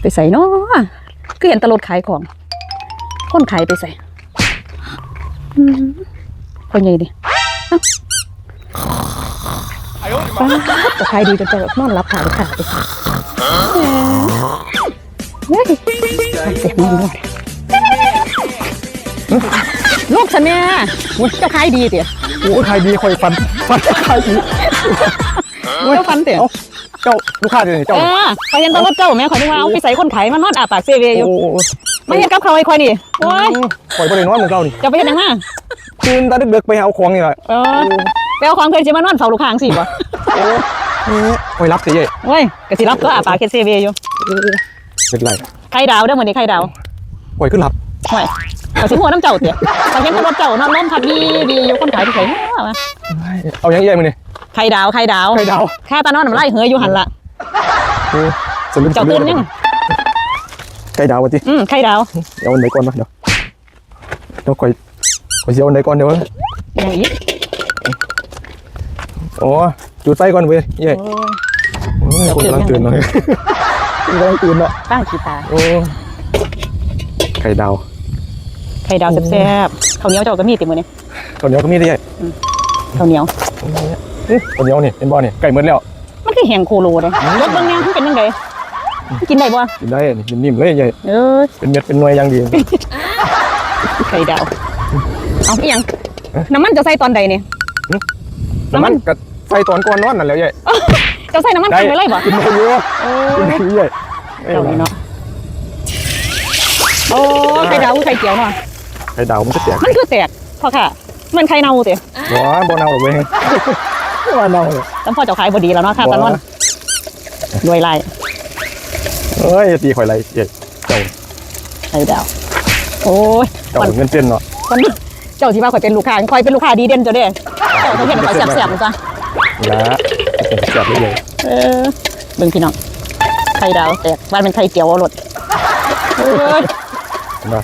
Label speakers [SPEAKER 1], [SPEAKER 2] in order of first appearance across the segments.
[SPEAKER 1] ไปใส่เนาะคือเห็นแตลดขายของ คนขายไปใส่อืมคนใหญ่ดิป้าดแต่ขายดีจนจะแบบนอนรับขาลูกค้าไปใส่เฮ้ยเจ็บนอนด้วยลูกฉันเนี่ยอุ๊ยเจ้าขายดีเตี๋ย
[SPEAKER 2] โอ้ยขายดีคอยฟันฟันขายดี
[SPEAKER 1] เจ้าฟันเตี๋ย
[SPEAKER 2] เอ้าเจ้าลูกค้าเดี๋ยวนี้
[SPEAKER 1] เอ
[SPEAKER 2] เจ้า
[SPEAKER 1] อขอยเห็นแตลดเจ้าแม่ขอยนึกว่าเอาไปใส่คนขายมานอนอาปากเซเวอยู่
[SPEAKER 2] โอ้โห
[SPEAKER 1] ไม่เห็นกับเขาไอ้ควายนี่โอ้ย
[SPEAKER 2] คอยบ่ได้นอนเหมือนเก่านี่
[SPEAKER 1] จะไปเห็นยังไง
[SPEAKER 2] ตื่นตาดึกๆไปเอาของนี่แหละ
[SPEAKER 1] เออไปเอาของเพื่อนสิมานอนเฝ้าลูกค้างสิบ่
[SPEAKER 2] คอยรับสิเย่
[SPEAKER 1] เว้ยกะสิรับตัวอาปากเคเซเวอยู่
[SPEAKER 2] เป็นไร
[SPEAKER 1] ไข่ดาวเด้อมื้อนี้ไข่ดาว
[SPEAKER 2] คอยขึ้นรับ
[SPEAKER 1] ห่วยเอาสิหัวน้ำเจ้าเตี๋ยขอยเห็นแต่รถเจ้านอนล้มพัดดีดีอยู่คนขายที่ไสเนาะวะ
[SPEAKER 2] เอายังเย่มือนี่
[SPEAKER 1] ไข่ดาวไข่ดาว
[SPEAKER 2] ไข่ดาว
[SPEAKER 1] แค่ตานอนน้ำลายเหยอยู่หั่นละ
[SPEAKER 2] โอ้สลึม
[SPEAKER 1] เจ้าตื่นยัง
[SPEAKER 2] ไข่ดาววะจิ
[SPEAKER 1] อืมไข่ดาว
[SPEAKER 2] เอาอันไหนก่อนนะเดี๋ยวเดี๋ยวคอยคอยเสียอันไหนก่อนเดี๋ยว
[SPEAKER 1] อย่างอีก
[SPEAKER 2] อ๋อจุดไฟก่อนเว้ยเย่
[SPEAKER 1] โอ้
[SPEAKER 2] โอ้ยคนกำลังตื่นเลยคนกำลังตื่นเนาะ
[SPEAKER 1] ตั้งขี้ตา
[SPEAKER 2] โอ้ไข่ดาว
[SPEAKER 1] ไข่ดาวแซ่บๆข้าวเหนียวเจ้าก็มีติมื้อนี้
[SPEAKER 2] ตอนนี้ก็มีได้ใหญ่
[SPEAKER 1] ข้าวเหนียว
[SPEAKER 2] ตอนนี้นี่เป็นบ่อนี่ไก่เหมือนแล้ว
[SPEAKER 1] มันคือแห้งโคโลเด้รสเบิ่งแนวมันเป็นจังไดกินได้บ่
[SPEAKER 2] กินได้นี่นิ่มๆเลยใหญ่
[SPEAKER 1] เออ
[SPEAKER 2] เป็นเม็ดเป็นหน่วยอย่างดี
[SPEAKER 1] ไข่ดาวเอาอีหยังน้ำมันจะใส่ตอนใดเนี่ยน้ำมัน
[SPEAKER 2] น้ำมันกับไฟตอนก่อนนอนนั่นแหล้วใหญ่
[SPEAKER 1] จะใส่น้ำมัน
[SPEAKER 2] ได้
[SPEAKER 1] กันไปเลยบ่
[SPEAKER 2] กินได้เยอะ
[SPEAKER 1] เอ
[SPEAKER 2] กิน
[SPEAKER 1] อ
[SPEAKER 2] ได้ใหญ่
[SPEAKER 1] เจ้านี่เนาะโอ้ไข่ดาวไข่เจียวเนาะ
[SPEAKER 2] ไข่ดาวมันก็แตก
[SPEAKER 1] มันคือแตกพ่อค่ะ มันไข่เน่าเตะ
[SPEAKER 2] หัวบ่เน่าหรอกเว้ย ว่าเน่า
[SPEAKER 1] จำพ่อเจ้าขายบดีแล้วเนาะค่ะตอนนั้นรวยลาย
[SPEAKER 2] เอ้ยตีข่อยไรใหญ่เจ้า
[SPEAKER 1] ไข่ดาวโอ้ย
[SPEAKER 2] เจ้าเงินเส้นเนาะ
[SPEAKER 1] เจ้าที่ว่าข่อยเป็นลูกค้าข่อยเป็นลูกค้าดีเด่นเจ้าเด้เจ้าเห็นข่อยแสบๆนะจ้ะ
[SPEAKER 2] ละแสบเลย
[SPEAKER 1] เออเบิ่งพี่น้องไข่ดาวแตกบ้านเป็นไข่เจียวอรถเอ้ย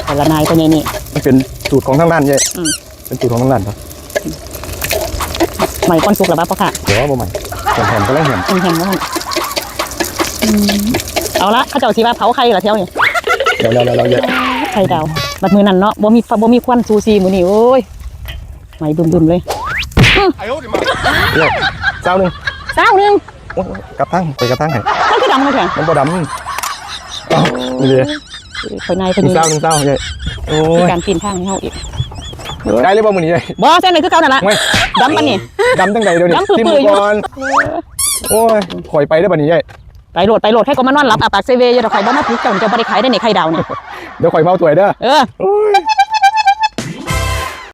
[SPEAKER 1] แต่ละนายตัวนี้นี่
[SPEAKER 2] มันเป็นสูตรของทางร้านใหญ่เป็นสูตรของทางร้านครับ
[SPEAKER 1] ใหม่ก้อนสุกแล้วป่ะพ่อค่ะ
[SPEAKER 2] หัวบ่ใหม่แผ่นๆก็แล้วแผ่น
[SPEAKER 1] เห็นเห็นว่าเอาละเขาเจ้าสีว่าเผาไข่ละเที่ยวนี่
[SPEAKER 2] เดี๋ยวเราเราใหญ่
[SPEAKER 1] ไข่ดาวบัดมือนั่นเนาะบ่มีบ่มีควันซูซีมือนี่โอ้ยไหมบึมบึมๆเลย
[SPEAKER 2] ใหญ่เจ้าหนึ่ง
[SPEAKER 1] สาวหนึง
[SPEAKER 2] โอ้ยกระทั่งไปกระทั่งให้
[SPEAKER 1] มันคือดำเลยแท้
[SPEAKER 2] มันบ่ดำเอ้านี่เลย
[SPEAKER 1] ข่อยนาย
[SPEAKER 2] ห
[SPEAKER 1] เพิ่น
[SPEAKER 2] นึ่ง
[SPEAKER 1] นี่
[SPEAKER 2] เจ้าหนึ่งเจ้าใหญ่โอ้
[SPEAKER 1] มี
[SPEAKER 2] ย
[SPEAKER 1] การปีนทางให้เฮาอีก
[SPEAKER 2] ได้เลยบ่มื้อนี้ใหญ่
[SPEAKER 1] บ่เส้นเลยคือเก่านั่นล่ะ
[SPEAKER 2] ไม่
[SPEAKER 1] ดำปานนี่
[SPEAKER 2] ดำตั้งใดเดี๋ยวนี้
[SPEAKER 1] ดำปื้อๆ
[SPEAKER 2] ทิม
[SPEAKER 1] อยู่
[SPEAKER 2] ก่อนโอ้ยข่อยไปได้อบัดนี้ใหญ่
[SPEAKER 1] ไปโหลดไปโหลดให้ก็มานอนหลับอาปากเซเวอยู่ดอกข่อยบ่มาปลุกเจ้าเจ้าบ่ได้ขายได้นี่ไข่ดาวนี่
[SPEAKER 2] เดี๋ยวข่อยเมาตัวเด้อ
[SPEAKER 1] เออ
[SPEAKER 2] โอ้ย